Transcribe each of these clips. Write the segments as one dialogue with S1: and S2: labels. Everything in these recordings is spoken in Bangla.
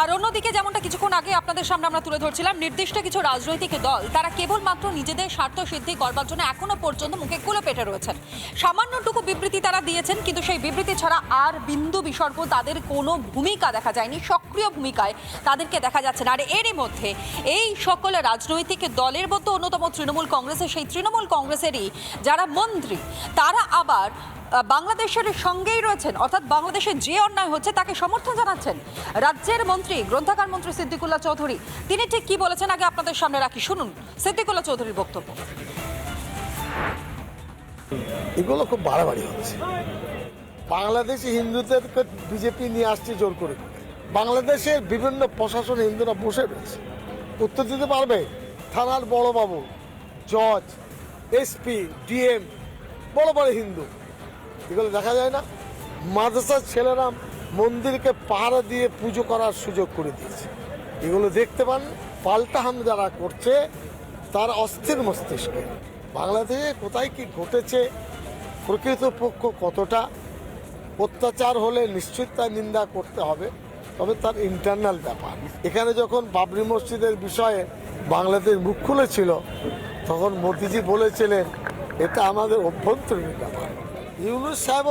S1: আর অন্যদিকে যেমনটা কিছুক্ষণ আগে আপনাদের সামনে আমরা তুলে ধরছিলাম, নির্দিষ্ট কিছু রাজনৈতিক দল, তারা কেবলমাত্র নিজেদের স্বার্থ সিদ্ধি করবার জন্য এখনও পর্যন্ত মুখে কুলো পেটে রয়েছেন। সামান্যটুকু বিবৃতি তারা দিয়েছেন, কিন্তু সেই বিবৃতি ছাড়া আর বিন্দু বিসর্গ তাদের কোনো ভূমিকা দেখা যায়নি, সক্রিয় ভূমিকায় তাদেরকে দেখা যাচ্ছে না। আর এরই মধ্যে এই সকল রাজনৈতিক দলের মধ্যে অন্যতম তৃণমূল কংগ্রেসের, সেই তৃণমূল কংগ্রেসেরই যারা মন্ত্রী, তারা আবার বাংলাদেশের সঙ্গেই রয়েছেন, অর্থাৎ বাংলাদেশে যে অন্যায় হচ্ছে তাকে সমর্থন জানাচ্ছেন রাজ্যের মন্ত্রী, গ্রন্থাগার মন্ত্রী সিদ্দিকুল্লাহ চৌধুরী। তিনি ঠিক কি বলেছেন আগে আপনাদের সামনে রাখি। শুনুন সিদ্দিকুল্লাহ চৌধুরীর বক্তব্য।
S2: এগুলো খুব বাড়াবাড়ি হচ্ছে। বাংলাদেশি হিন্দুদেরকে বিজেপি নিয়ে আসছে জোর করে। বাংলাদেশের বিভিন্ন প্রশাসন হিন্দুরা বসে রয়েছে। উত্তর দিতে পারবে থানার বড় বাবু জজ, এসপি, ডিএম, বড় বড় হিন্দু। এগুলো দেখা যায় না। মাদ্রাসার ছেলেরা মন্দিরকে পাহারা দিয়ে পুজো করার সুযোগ করে দিয়েছে। এগুলো দেখতে পান, পাল্টা হাম যারা করছে, তার অস্থির মস্তিষ্কে। বাংলাদেশে কোথায় কি ঘটেছে, প্রকৃতপক্ষ কতটা, অত্যাচার হলে নিশ্চয়ই তার নিন্দা করতে হবে, তবে তার ইন্টারনাল ব্যাপার। এখানে যখন বাবরি মসজিদের বিষয়ে বাংলাদেশ মুখ খুলেছিল, তখন মোদিজি বলেছিলেন, এটা আমাদের অভ্যন্তরীণ ব্যাপার। ইউনুস সাহেব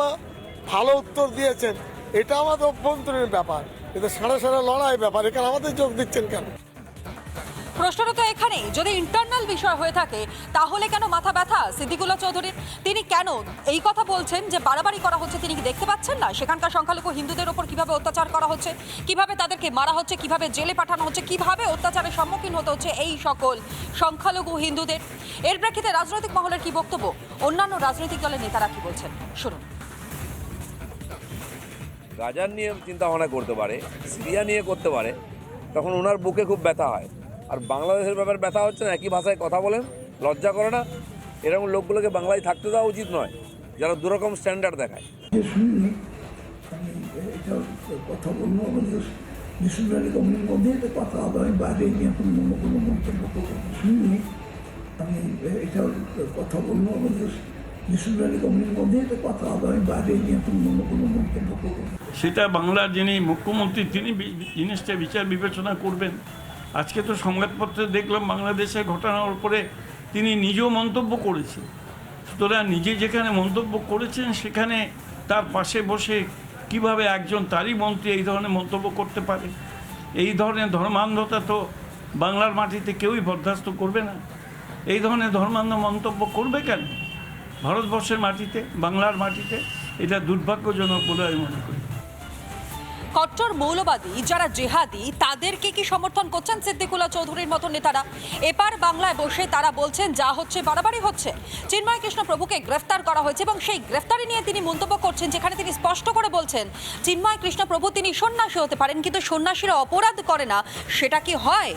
S2: ভালো উত্তর দিয়েছেন। এটা আমাদের অভ্যন্তরীণ ব্যাপার। এটা সারা সারা লড়াই ব্যাপার। এখানে আমাদের যোগ দিচ্ছেন কেন?
S1: প্রশ্নটা তো এখানেই। যদি ইন্টারনাল বিষয় হয়ে থাকে, তাহলে কেন মাথা ব্যথা? সিদ্দিকুল্লাহ চৌধুরীর তিনি কেন এই কথা বলছেন যে বাড়াবাড়ি করা হচ্ছে তিনি কি দেখতে পাচ্ছেন না? সেখানকার সংখ্যালঘু হিন্দুদের ওপর কীভাবে অত্যাচার করা হচ্ছে? কীভাবে তাদেরকে মারা হচ্ছে? কীভাবে জেলে পাঠানো হচ্ছে? কীভাবে অত্যাচারের সম্মুখীন হতে হচ্ছে? এই সকল সংখ্যালঘু হিন্দুদের। এর প্রেক্ষিতে রাজনৈতিক মহলের কি বক্তব্য? অন্যান্য রাজনৈতিক দলের নেতারা কি বলছেন? শুনুন।
S3: গাজার নিয়ে চিন্তা ভাবনা করতে পারে, সিরিয়া নিয়ে করতে পারে, তখন ওনার বুকে খুব ব্যথা হয়। আর বাংলাদেশের ব্যাপারে ব্যথা হচ্ছে না একই ভাষায় কথা বলেন লজ্জা করে না। এরকম লোকগুলোকে বাংলায় থাকতে দেওয়া উচিত নয় যারা দুরকম স্ট্যান্ডার্ড দেখায়।
S4: কথা বলব আমাদের মিশনারি কমিটির কথা হবে আমি বাইরে নিয়ে এখন অন্য কোনো মন্তব্য করব। শুনিনি আমি এটা কথা বলব আমাদের মিশনারি কমিটির এটা কথা হবে আমি বাইরে নিয়ে এখন অন্য কোনো মন্তব্য করব।
S5: সেটা বাংলার যিনি মুখ্যমন্ত্রী তিনি জিনিসটা বিচার বিবেচনা করবেন। আজকে তো সংবাদপত্রে দেখলাম বাংলাদেশের ঘটনার উপরে তিনি নিজেও মন্তব্য করেছেন। সুতরাং নিজে যেখানে মন্তব্য করেছেন, সেখানে তার পাশে বসে কীভাবে একজন তারই মন্ত্রী এই ধরনের মন্তব্য করতে পারে? এই ধরনের ধর্মান্ধতা তো বাংলার মাটিতে কেউই বরদাস্ত করবে না। এই ধরনের ধর্মান্ধ মন্তব্য করবে কেন? ভারতবর্ষের মাটিতে, বাংলার মাটিতে এটা দুর্ভাগ্যজনক বলে আমি মনে করি।
S1: কট্টর মৌলবাদী যারা জেহাদি, তাদেরকে কি সমর্থন করছেন সিদ্দিকুল্লাহ চৌধুরীর মতো নেতারা? এপার বাংলায় বসে তারা বলছেন, যা হচ্ছে বাড়াবাড়ি হচ্ছে। চিন্ময় কৃষ্ণ প্রভুকে গ্রেফতার করা হয়েছে এবং সেই গ্রেফতারি নিয়ে তিনি মন্তব্য করছেন, যেখানে তিনি স্পষ্ট করে বলছেন, চিন্ময় কৃষ্ণ প্রভু, তিনি সন্ন্যাসী হতে পারেন, কিন্তু সন্ন্যাসীরা অপরাধ করে না। সেটা কি হয়?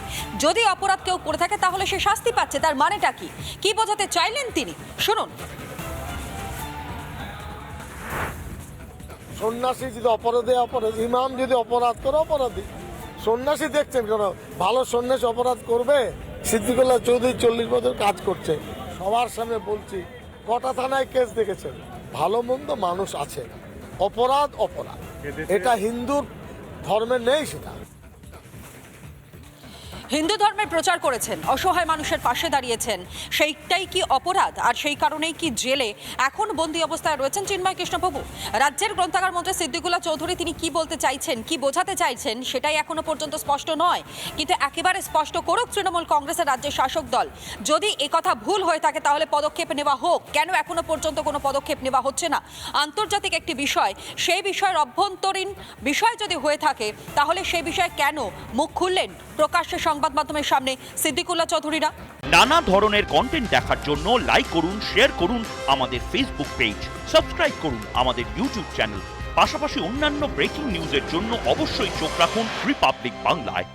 S1: যদি অপরাধ কেউ করে থাকে, তাহলে সে শাস্তি পাচ্ছে। তার মানেটা কি? কি বোঝাতে চাইলেন তিনি? শুনুন।
S2: সন্ন্যাসী যদি অপরাধে অপরাধ ইমাম যদি অপরাধ করে অপরাধী। সন্ন্যাসী দেখছেন কেন? ভালো সন্ন্যাসী অপরাধ করবে? সিদ্দিকুল্লাহ চৌধুরী চল্লিশ বছর কাজ করছে। সবার সামনে বলছি কটা থানায় কেস দেখেছেন? ভালো মন্দ মানুষ আছে। অপরাধ অপরাধ। এটা হিন্দুর ধর্মে নেই সেটা।
S1: হিন্দু ধর্মের প্রচার করেছেন, অসহায় মানুষের পাশে দাঁড়িয়েছেন। সেইটাই কি অপরাধ? আর সেই কারণেই কি জেলে এখন বন্দি অবস্থায় রয়েছেন চিন্ময় কৃষ্ণপ্রভু? রাজ্যের গ্রন্থাগার মন্ত্রী সিদ্দিকুল্লাহ চৌধুরী তিনি কি বলতে চাইছেন, কি বোঝাতে চাইছেন, সেটাই এখনও পর্যন্ত স্পষ্ট নয়। কিন্তু একেবারে স্পষ্ট করুক তৃণমূল কংগ্রেসের রাজ্যের শাসক দল। যদি একথা ভুল হয়ে থাকে তাহলে পদক্ষেপ নেওয়া হোক। কেন এখনও পর্যন্ত কোনো পদক্ষেপ নেওয়া হচ্ছে না? আন্তর্জাতিক একটি বিষয়, সেই বিষয়ের অভ্যন্তরীণ বিষয় যদি হয়ে থাকে, তাহলে সেই বিষয়ে কেন মুখ খুললেন প্রকাশ্যে সংবাদ মাধ্যমের সামনে সিদ্দিকুল্লাহ চৌধুরীরা।
S6: নানা ধরনের কন্টেন্ট দেখার জন্য লাইক করুন শেয়ার করুন আমাদের ফেসবুক পেজ সাবস্ক্রাইব করুন আমাদের ইউটিউব চ্যানেল পাশাপাশি অন্যান্য ব্রেকিং নিউজের জন্য অবশ্যই চোখ রাখুন রিপাবলিক বাংলায়।